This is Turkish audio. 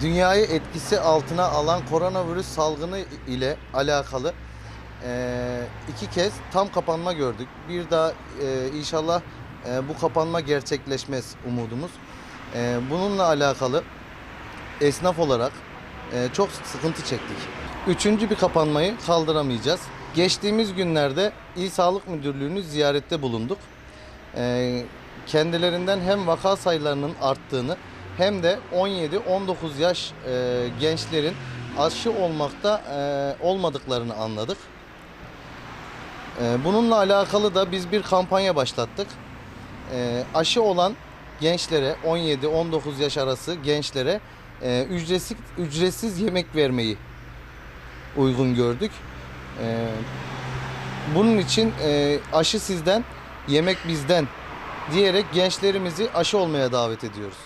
Dünyayı etkisi altına alan koronavirüs salgını ile alakalı e, iki kez tam kapanma gördük. Bir daha e, inşallah e, bu kapanma gerçekleşmez umudumuz. E, bununla alakalı esnaf olarak e, çok sıkıntı çektik. Üçüncü bir kapanmayı kaldıramayacağız. Geçtiğimiz günlerde İl Sağlık Müdürlüğü'nü ziyarette bulunduk. E, kendilerinden hem vaka sayılarının arttığını hem de 17-19 yaş e, gençlerin aşı olmakta e, olmadıklarını anladık. E, bununla alakalı da biz bir kampanya başlattık. E, aşı olan gençlere 17-19 yaş arası gençlere e, ücretsiz ücretsiz yemek vermeyi uygun gördük. E, bunun için e, aşı sizden, yemek bizden diyerek gençlerimizi aşı olmaya davet ediyoruz.